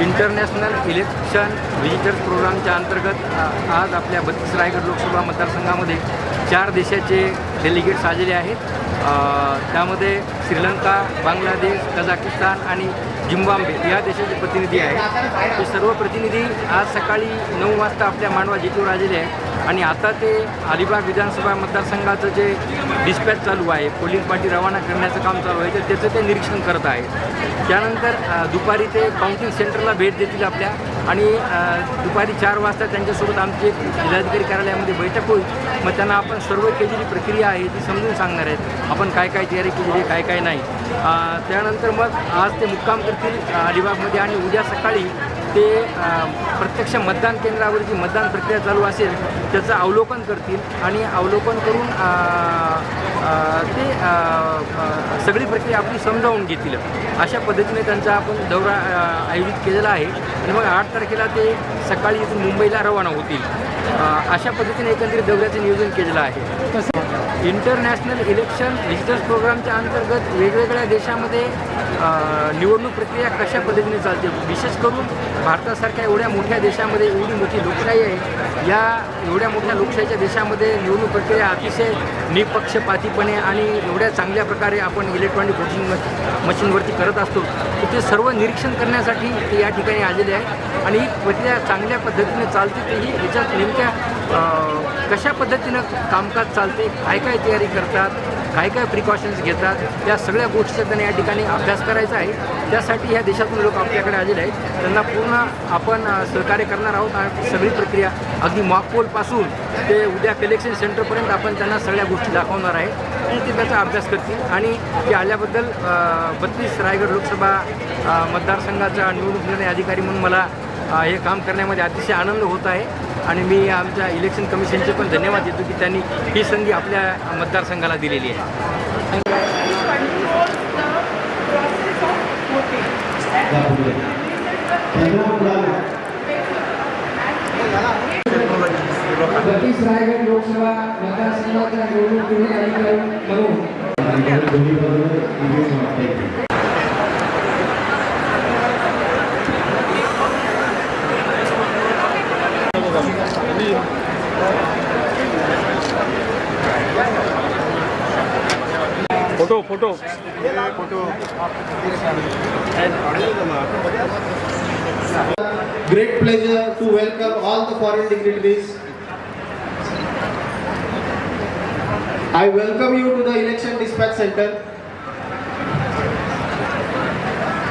International election visitors प्रोग्रामच्या अंतर्गत आज आपल्या बत्तीस रायगड लोकसभा मतदारसंघामध्ये चार देशाचे डेलिगेट्स आलेले आहेत. त्यामध्ये श्रीलंका बांगलादेश कझाकिस्तान आणि झिम्बाब्वे या देशाचे प्रतिनिधी आहेत. ते सर्व प्रतिनिधी आज सकाळी नऊ वाजता आपल्या मांडवा जेटीवर आलेले आहेत. आणि आता ते अलिबाग विधानसभा मतदारसंघाचं जे डिस्पॅच चालू आहे पोलिंग पार्टी रवाना करण्याचं काम चालू आहे तर त्याचं ते निरीक्षण करत आहेत. त्यानंतर दुपारी ते काउंटिंग सेंटरला भेट देतील आपल्या. आणि दुपारी चार वाजता त्यांच्यासोबत आमची जिल्हाधिकारी कार्यालयामध्ये बैठक होईल. मग त्यांना आपण सर्व केलेली प्रक्रिया आहे ती समजून सांगणार आहेत. आपण काय काय तयारी केलेली आहे काय काय नाही. त्यानंतर मग आज ते मुक्काम करतील अलिबागमध्ये आणि उद्या सकाळी ते प्रत्यक्ष मतदान केंद्रावर जी मतदान प्रक्रिया चालू असेल त्याचं अवलोकन करतील आणि अवलोकन करून ते सगळी प्रक्रिया आपली समजावून घेतील. अशा पद्धतीने त्यांचा आपण दौरा आयोजित केलेला आहे. आणि मग आठ तारखेला ते सकाळी इथून मुंबईला रवाना होतील. अशा पद्धतीने एकंदरीत दौऱ्याचं नियोजन केलेलं आहे. इंटरनॅशनल इलेक्शन व्हिजिटर्स प्रोग्रामच्या अंतर्गत वेगवेगळ्या देशामध्ये निवडणूक प्रक्रिया कशा पद्धतीने चालते? विशेष करून भारतासारख्या एवढ्या मोठ्या देशामध्ये एवढी मोठी लोकशाही आहे. या एवढ्या मोठ्या लोकशाहीच्या देशामध्ये निवडणूक प्रक्रिया अतिशय निपक्षपातीपणे आणि एवढ्या चांगल्या प्रकारे आपण इलेक्ट्रॉनिक व्होटिंग मशीनवरती करत असतो. ते सर्व निरीक्षण करण्यासाठी ते या ठिकाणी आलेले आहे आणि ही प्रक्रिया चांगल्या पद्धतीने चालते तेही याच्यात नेमक्या कशा पद्धतीनं कामकाज चालते काय काय तयारी करतात काय काय प्रिकॉशन्स घेतात या सगळ्या गोष्टीचा त्यांना या ठिकाणी अभ्यास करायचा आहे. त्यासाठी ह्या देशातून लोक आपल्याकडे आलेले आहेत. त्यांना पूर्ण आपण सहकार्य करणार आहोत आणि सगळी प्रक्रिया अगदी मॉकपोलपासून ते उद्या कलेक्शन सेंटरपर्यंत आपण त्यांना सगळ्या गोष्टी दाखवणार आहे. आणि ते त्याचा अभ्यास करतील आणि ते आल्याबद्दल बत्तीस रायगड लोकसभा मतदारसंघाचा निवडणूक निर्णय अधिकारी म्हणून मला हे काम करण्यामध्ये अतिशय आनंद होत आहे. आणि मी आमच्या इलेक्शन कमिशनचे पण धन्यवाद देतो की त्यांनी ही संधी आपल्या मतदारसंघाला दिलेली आहे. จีนโฟโต้โฟโต้โฟโต้ Great pleasure to welcome all the foreign dignitaries. I welcome you to the election dispatch center.